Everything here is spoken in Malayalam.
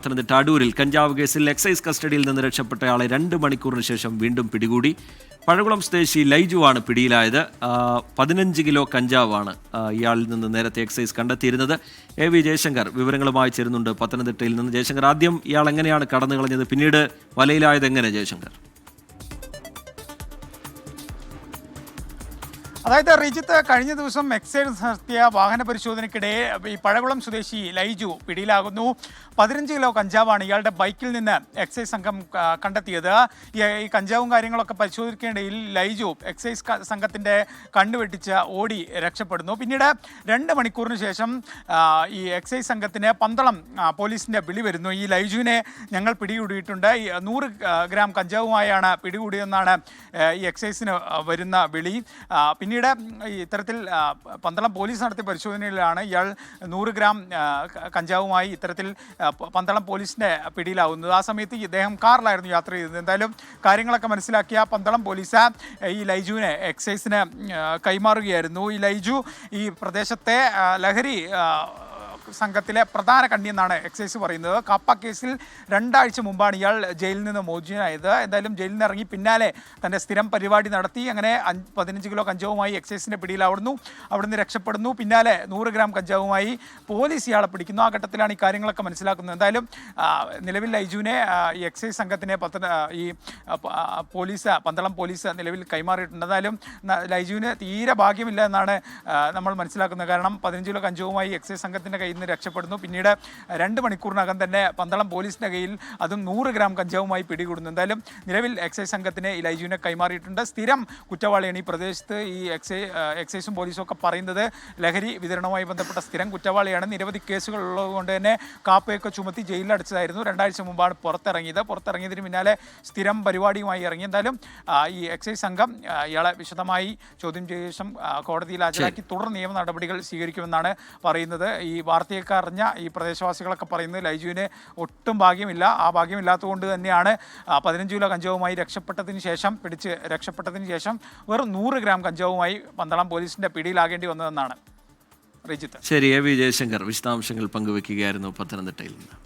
പത്തനംതിട്ട അടൂരിൽ കഞ്ചാവ് കേസിൽ എക്സൈസ് കസ്റ്റഡിയിൽ നിന്ന് രക്ഷപ്പെട്ടയാളെ രണ്ട് മണിക്കൂറിന് ശേഷം വീണ്ടും പിടികൂടി. പഴകുളം സ്വദേശി ലൈജുവാണ് പിടിയിലായത്. പതിനഞ്ച് കിലോ കഞ്ചാവാണ് ഇയാളിൽ നിന്ന് നേരത്തെ എക്സൈസ് കണ്ടെത്തിയിരുന്നത്. എ വി ജയശങ്കർ വിവരങ്ങളുമായി ചേരുന്നുണ്ട് പത്തനംതിട്ടയിൽ നിന്ന്. ജയശങ്കർ ആദ്യം ഇയാൾ എങ്ങനെയാണ് കടന്നു കളഞ്ഞത് പിന്നീട് വലയിലായത് എങ്ങനെ ജയശങ്കർ? അതായത് റിജിത്ത് കഴിഞ്ഞ ദിവസം എക്സൈസ് നടത്തിയ വാഹന പരിശോധനയ്ക്കിടെ ഈ പഴകുളം സ്വദേശി ലൈജു പിടിയിലാകുന്നു. പതിനഞ്ച് കിലോ കഞ്ചാവാണ് ഇയാളുടെ ബൈക്കിൽ നിന്ന് എക്സൈസ് സംഘം കണ്ടെത്തിയത്. ഈ കഞ്ചാവും കാര്യങ്ങളൊക്കെ പരിശോധിക്കേണ്ടതിൽ ലൈജു എക്സൈസ് സംഘത്തിന്റെ കണ്ണുവെട്ടിച്ച് ഓടി രക്ഷപ്പെടുന്നു. പിന്നീട് രണ്ട് മണിക്കൂറിന് ശേഷം ഈ എക്സൈസ് സംഘത്തിന് പന്തളം പോലീസിന്റെ വിളി വരുന്നു. ഈ ലൈജുവിനെ ഞങ്ങൾ പിടികൂടിയിട്ടുണ്ട്. നൂറ് ഗ്രാം കഞ്ചാവുമായാണ് പിടികൂടിയതെന്നാണ് ഈ എക്സൈസിന് വരുന്ന വിളി. ആ, പിന്നീട് ഇത്തരത്തിൽ പന്തളം പോലീസ് നടത്തിയ പരിശോധനയിലാണ് ഇയാൾ നൂറ് ഗ്രാം കഞ്ചാവുമായി ഇത്തരത്തിൽ പന്തളം പോലീസിന്റെ പിടിയിലാവുന്നത്. ആ സമയത്ത് ഇദ്ദേഹം കാറിലായിരുന്നു യാത്ര ചെയ്തത്. എന്തായാലും കാര്യങ്ങളൊക്കെ മനസ്സിലാക്കിയ പന്തളം പോലീസ് ഈ ലൈജുവിനെ എക്സൈസിന് കൈമാറുകയായിരുന്നു. ഈ ലൈജു ഈ പ്രദേശത്തെ ലഹരി സംഘത്തിലെ പ്രധാന കണ്ണി എന്നാണ് എക്സൈസ് പറയുന്നത്. കാപ്പ കേസിൽ രണ്ടാഴ്ച മുമ്പാണ് ഇയാൾ ജയിലിൽ നിന്ന് മോചിതനായത്. എന്തായാലും ജയിലിൽ നിന്ന് ഇറങ്ങി പിന്നാലെ തന്റെ സ്ഥിരം പരിപാടി നടത്തി അങ്ങനെ പതിനഞ്ച് കിലോ കഞ്ചാവുമായി എക്സൈസിന്റെ പിടിയിലാവുന്നു. അവിടുന്ന് രക്ഷപ്പെടുന്നു. പിന്നാലെ നൂറ് ഗ്രാം കഞ്ചാവുമായി പോലീസ് ഇയാളെ പിടിക്കുന്നു. ആ ഘട്ടത്തിലാണ് ഈ കാര്യങ്ങളൊക്കെ മനസ്സിലാക്കുന്നത്. എന്തായാലും നിലവിൽ ലൈജുവിനെ ഈ എക്സൈസ് സംഘത്തിനെ പത്തന ഈ പോലീസ് പന്തളം പോലീസ് നിലവിൽ കൈമാറിയിട്ടുണ്ട്. എന്തായാലും ലൈജുവിന് തീരെ ഭാഗ്യമില്ല എന്നാണ് നമ്മൾ മനസ്സിലാക്കുന്നത്. കാരണം പതിനഞ്ച് കിലോ കഞ്ചാവുമായി എക്സൈസ് സംഘത്തിന്റെ കയ്യിൽ നിന്ന് രക്ഷപ്പെടുന്നു. പിന്നീട് രണ്ട് മണിക്കൂറിനകം തന്നെ പന്തളം പോലീസിന്റെ കയ്യിൽ അതും നൂറ് ഗ്രാം കഞ്ചാവുമായി പിടികൂടുന്നു. എന്തായാലും നിലവിൽ എക്സൈസ് സംഘത്തിന് ലൈജുവിനെ കൈമാറിയിട്ടുണ്ട്. സ്ഥിരം കുറ്റവാളിയാണ് ഈ പ്രദേശത്ത് ഈ എക്സൈ എക്സൈസും പോലീസും ഒക്കെ പറയുന്നത്. ലഹരി വിതരണവുമായി ബന്ധപ്പെട്ട സ്ഥിരം കുറ്റവാളിയാണ്. നിരവധി കേസുകൾ ഉള്ളതുകൊണ്ട് തന്നെ കാപ്പയൊക്കെ ചുമത്തി ജയിലിലടച്ചതായിരുന്നു. രണ്ടാഴ്ച മുമ്പാണ് പുറത്തിറങ്ങിയത്. പുറത്തിറങ്ങിയതിന് പിന്നാലെ സ്ഥിരം പരിപാടിയുമായി ഇറങ്ങി. എന്തായാലും ഈ എക്സൈസ് സംഘം ഇയാളെ വിശദമായി ചോദ്യം ചെയ്ത ശേഷം കോടതിയിൽ ഹാജരാക്കി തുടർ നിയമ നടപടികൾ സ്വീകരിക്കുമെന്നാണ് പറയുന്നത്. ഈ വാർത്തയൊക്കെ അറിഞ്ഞ ഈ പ്രദേശവാസികളൊക്കെ പറയുന്നത് ലൈജുവിന് ഒട്ടും ഭാഗ്യമില്ല. ആ ഭാഗ്യമില്ലാത്തതുകൊണ്ട് തന്നെയാണ് പതിനഞ്ച് കിലോ കഞ്ചാവുമായി രക്ഷപ്പെട്ടതിന് ശേഷം പിടിച്ച് രക്ഷപ്പെട്ടതിന് ശേഷം വെറും നൂറ് ഗ്രാം കഞ്ചാവുമായി പന്തളം പോലീസിന്റെ പിടിയിലാകേണ്ടി വന്നതെന്നാണ്. റിജിത്ത്. ശരി എ വിശദാംശങ്ങൾ പങ്കുവെക്കുകയായിരുന്നു പത്തനംതിട്ടയിൽ നിന്ന്.